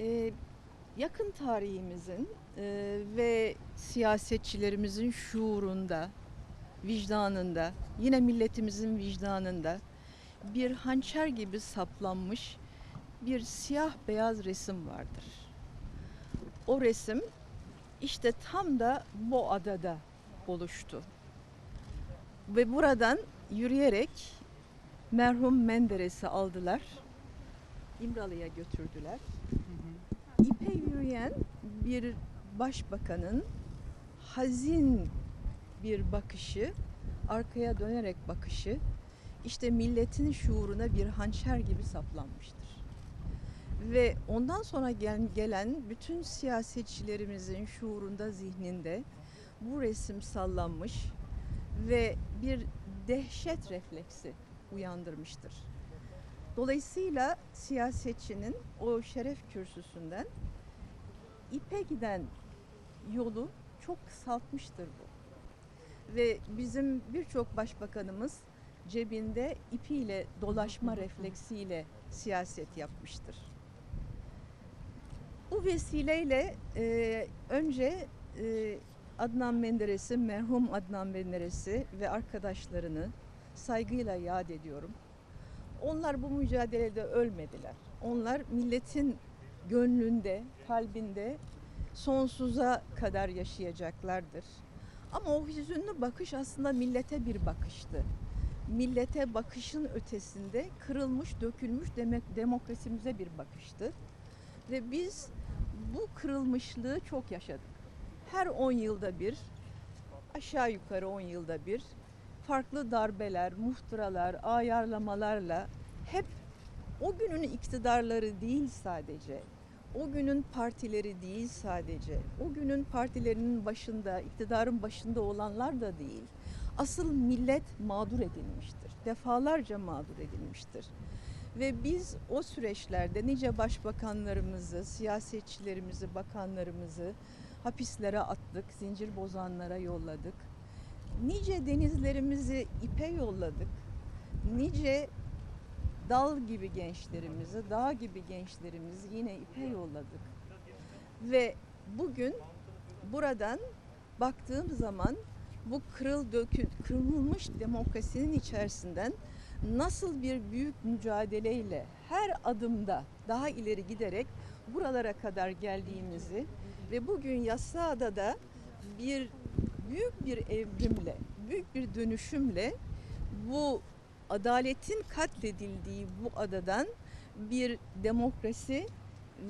Ee, yakın tarihimizin e, ve siyasetçilerimizin şuurunda, vicdanında, yine milletimizin vicdanında bir hançer gibi saplanmış bir siyah beyaz resim vardır. O resim işte tam da bu adada oluştu. Ve buradan yürüyerek merhum Menderes'i aldılar. İmralı'ya götürdüler. Yürüyen bir başbakanın hazin bir bakışı, arkaya dönerek bakışı işte milletin şuuruna bir hançer gibi saplanmıştır. Ve ondan sonra gel- gelen bütün siyasetçilerimizin şuurunda, zihninde bu resim sallanmış ve bir dehşet refleksi uyandırmıştır. Dolayısıyla siyasetçinin o şeref kürsüsünden ipe giden yolu çok kısaltmıştır bu. Ve bizim birçok başbakanımız cebinde ipiyle dolaşma refleksiyle siyaset yapmıştır. Bu vesileyle e, önce e, Adnan Menderes'i, merhum Adnan Menderes'i ve arkadaşlarını saygıyla yad ediyorum. Onlar bu mücadelede ölmediler. Onlar milletin gönlünde, kalbinde sonsuza kadar yaşayacaklardır. Ama o hüzünlü bakış aslında millete bir bakıştı. Millete bakışın ötesinde kırılmış, dökülmüş demek demokrasimize bir bakıştı. Ve biz bu kırılmışlığı çok yaşadık. Her 10 yılda bir, aşağı yukarı 10 yılda bir farklı darbeler, muhtıralar, ayarlamalarla hep o günün iktidarları değil sadece, o günün partileri değil sadece, o günün partilerinin başında, iktidarın başında olanlar da değil. Asıl millet mağdur edilmiştir. Defalarca mağdur edilmiştir. Ve biz o süreçlerde nice başbakanlarımızı, siyasetçilerimizi, bakanlarımızı hapislere attık, zincir bozanlara yolladık. Nice denizlerimizi ipe yolladık. Nice dal gibi gençlerimizi, dağ gibi gençlerimizi yine ipe yolladık. Ve bugün buradan baktığım zaman bu kırıl dökül, kırılmış demokrasinin içerisinden nasıl bir büyük mücadeleyle her adımda daha ileri giderek buralara kadar geldiğimizi ve bugün Yassıada'da bir büyük bir evrimle, büyük bir dönüşümle bu adaletin katledildiği bu adadan bir demokrasi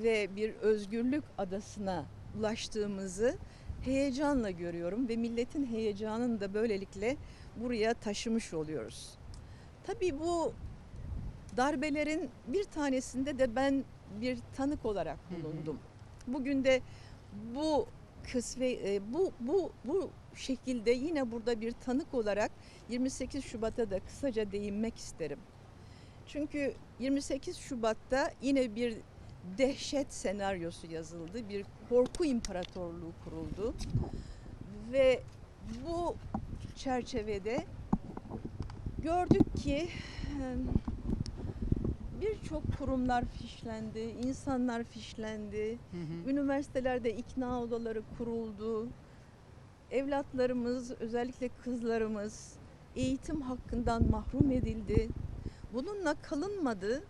ve bir özgürlük adasına ulaştığımızı heyecanla görüyorum ve milletin heyecanını da böylelikle buraya taşımış oluyoruz. Tabii bu darbelerin bir tanesinde de ben bir tanık olarak bulundum. Bugün de bu kısve e, bu bu bu şekilde yine burada bir tanık olarak 28 Şubat'a da kısaca değinmek isterim. Çünkü 28 Şubat'ta yine bir dehşet senaryosu yazıldı. Bir korku imparatorluğu kuruldu. Ve bu çerçevede gördük ki birçok kurumlar fişlendi, insanlar fişlendi. Üniversitelerde ikna odaları kuruldu. Evlatlarımız, özellikle kızlarımız eğitim hakkından mahrum edildi. Bununla kalınmadı.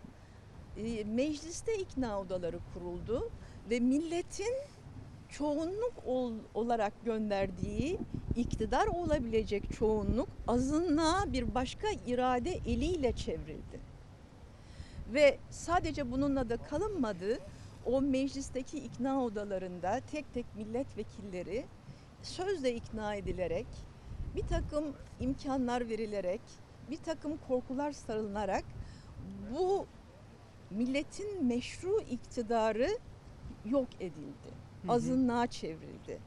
E, Mecliste ikna odaları kuruldu ve milletin çoğunluk ol- olarak gönderdiği iktidar olabilecek çoğunluk azınlığa bir başka irade eliyle çevrildi. Ve sadece bununla da kalınmadı. O meclisteki ikna odalarında tek tek milletvekilleri sözle ikna edilerek, bir takım imkanlar verilerek, bir takım korkular sarılınarak bu milletin meşru iktidarı yok edildi. Azınlığa çevrildi.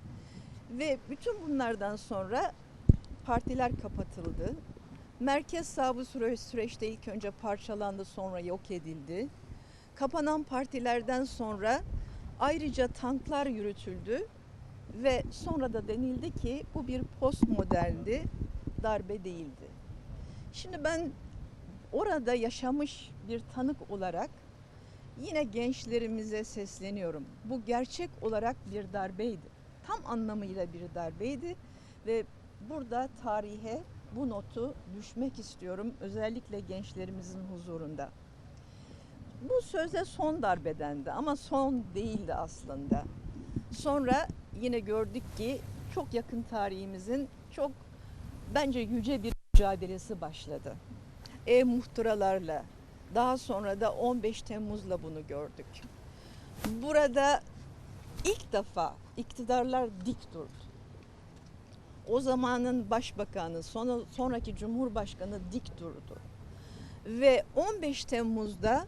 Ve bütün bunlardan sonra partiler kapatıldı. Merkez sağ bu süre, süreçte ilk önce parçalandı sonra yok edildi. Kapanan partilerden sonra ayrıca tanklar yürütüldü ve sonra da denildi ki bu bir postmoderndi, darbe değildi. Şimdi ben orada yaşamış bir tanık olarak Yine gençlerimize sesleniyorum. Bu gerçek olarak bir darbeydi. Tam anlamıyla bir darbeydi ve burada tarihe bu notu düşmek istiyorum. Özellikle gençlerimizin huzurunda. Bu sözde son darbedendi ama son değildi aslında. Sonra yine gördük ki çok yakın tarihimizin çok bence yüce bir mücadelesi başladı. E-muhtıralarla, daha sonra da 15 Temmuz'la bunu gördük. Burada ilk defa iktidarlar dik durdu. O zamanın başbakanı, sonra, sonraki cumhurbaşkanı dik durdu. Ve 15 Temmuz'da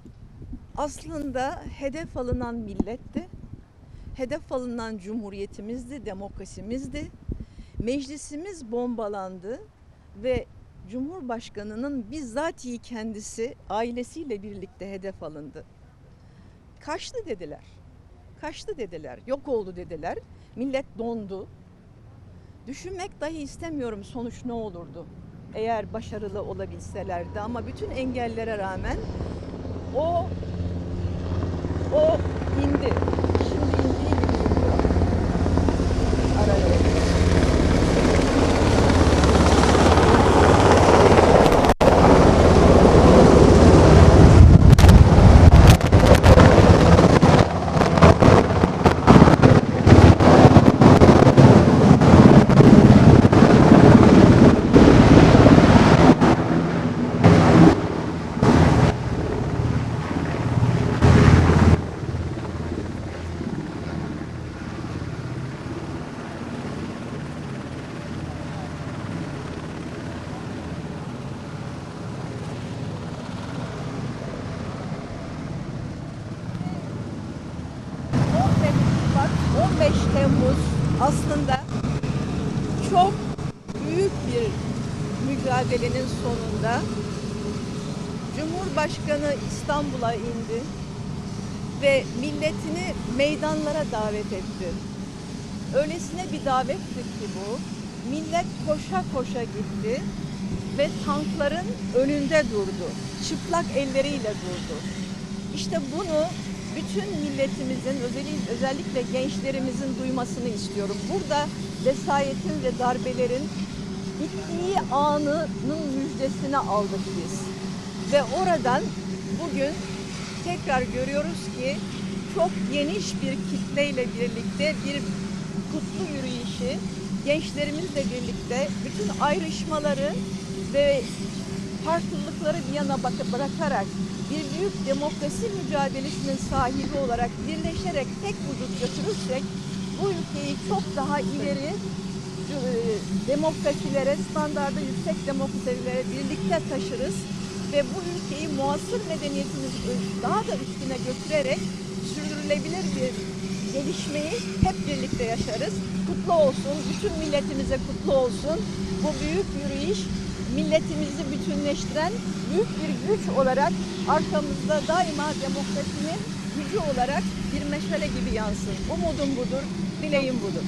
aslında hedef alınan milletti. Hedef alınan cumhuriyetimizdi, demokrasimizdi. Meclisimiz bombalandı ve Cumhurbaşkanının bizzatihi kendisi ailesiyle birlikte hedef alındı. Kaçtı dediler. Kaçtı dediler. Yok oldu dediler. Millet dondu. Düşünmek dahi istemiyorum sonuç ne olurdu. Eğer başarılı olabilselerdi ama bütün engellere rağmen o o indi. Şimdi indiği gibi gidiyor. Araya. Bak 15 Temmuz aslında çok büyük bir mücadelenin sonunda Cumhurbaşkanı İstanbul'a indi ve milletini meydanlara davet etti. Öylesine bir davetti ki bu. Millet koşa koşa gitti ve tankların önünde durdu. Çıplak elleriyle durdu. İşte bunu bütün milletimizin özellikle, gençlerimizin duymasını istiyorum. Burada vesayetin ve darbelerin bittiği anının müjdesini aldık biz. Ve oradan bugün tekrar görüyoruz ki çok geniş bir kitleyle birlikte bir kutlu yürüyüşü gençlerimizle birlikte bütün ayrışmaları ve farklılıkları bir yana bırakarak bir büyük demokrasi mücadelesinin sahibi olarak birleşerek tek vücut götürürsek bu ülkeyi çok daha ileri e, demokrasilere, standarda yüksek demokrasilere birlikte taşırız ve bu ülkeyi muasır medeniyetimiz daha da üstüne götürerek sürdürülebilir bir gelişmeyi hep birlikte yaşarız. Kutlu olsun, bütün milletimize kutlu olsun. Bu büyük yürüyüş milletimizi bütünleştiren büyük bir güç olarak arkamızda daima demokrasinin gücü olarak bir meşale gibi yansın. Umudum budur, dileğim budur.